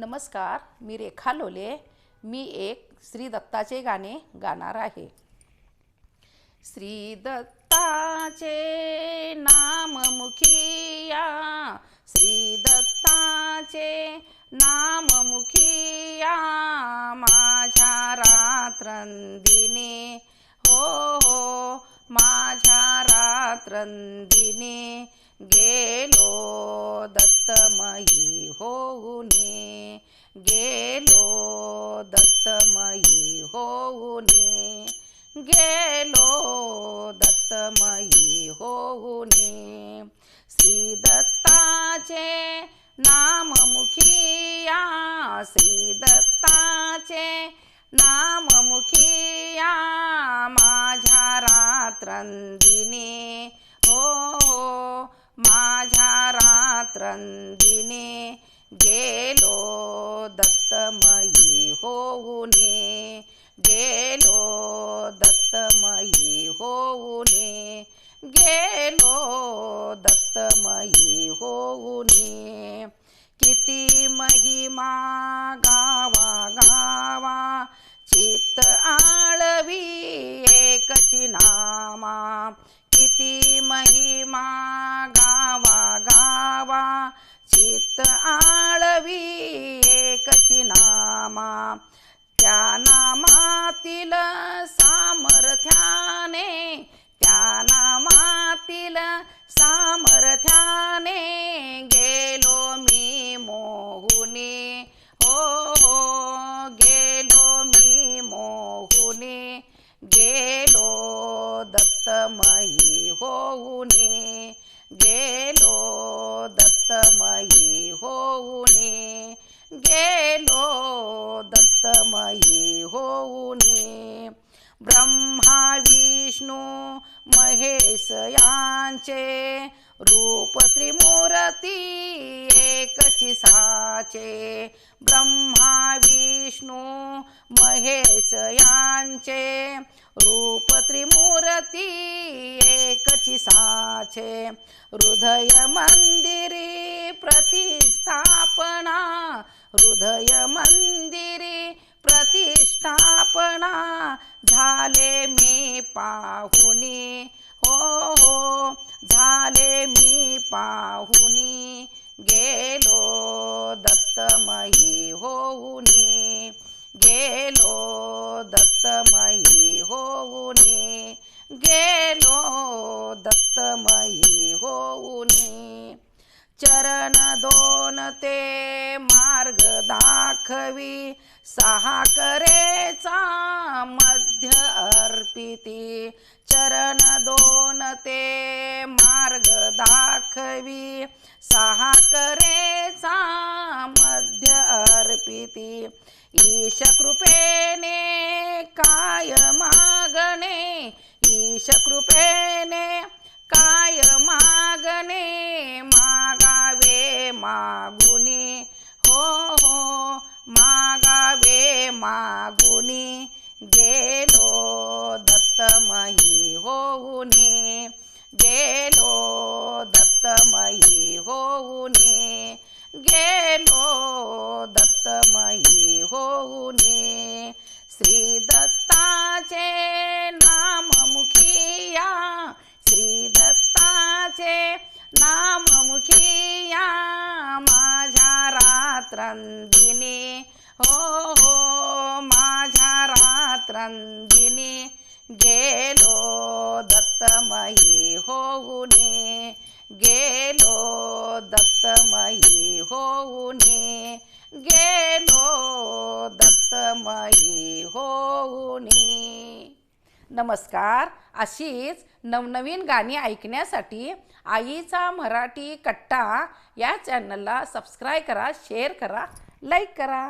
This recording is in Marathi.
नमस्कार मी रेखा लोले. मी एक श्री दत्ताचे गाणे गाणार आहे. श्री दत्ताचे नाम मुखिया श्री दत्ताचे नाम मुखिया माझ्या रात्रंदिने. हो हो माझ्या रात्रंदिने गेलो. दत्तमयी होऊने गेलो दत्तमयी होऊने गेलो दत्तमयी होऊने। श्रीदत्ताचे दत्ता नामखिया सी दत्ता नामखिया माझा रानी रिने गेल दत्तमयी गेल दत्तमयी गेल दत्तमयी महिमा गा आळवी एकची नामा. त्या नामातील सामर्थ्याने त्या नामातील सामर्थ्याने गेलो मी मोहुने. हो हो गेलो मी मोहुने. गेलो दत्तमयी होऊनी. गेलो दत्तमयी होऊने गेलो दत्तमयी होऊने. ब्रह्मा विष्णू महेश यांचे रूप त्रिमूर्ती एकची साचे. ब्रह्मा विष्णू महेश यांचे रूप त्रिमूर्ती एकची साचे. हृदय मंदिरी प्रतिस्थापना हृदय मंदिरी प्रतिष्ठापना. झाले मी पाहुनी. हो हो झाले मी पाहुनी. गेलो दत्तमयी होऊनी. गेलो दत्तमयी होऊने गेलो दत्तमयी होऊने. चरण दोन ते मार्ग दाखवी सहा करेचा मध्य अर्पिती. चरण दोन ते मार्ग दाखवी सहा करेचा मध्य अर्पिती ईश कृपेने काय मागणे ईश कृपेने काय मागणे मागावे मागुनी हो हो मागावे मागुनी गेलो दत्तमयी होऊने गेलो दत्तमयी होऊने गेलो दत्तमयी उनि श्री दत्ते नममुखिया। श्री दत्ते नममुखिया। माझात रनी ओ हो माझातरन्दिनी गो दत्तमयी गो दत्तमयी गेलो दत्तमयी होऊनी. नमस्कार. अशीच नवनवीन गाणी ऐकण्यासाठी आईचा मराठी कट्टा या चॅनलला सबस्क्राईब करा शेअर करा लाईक करा.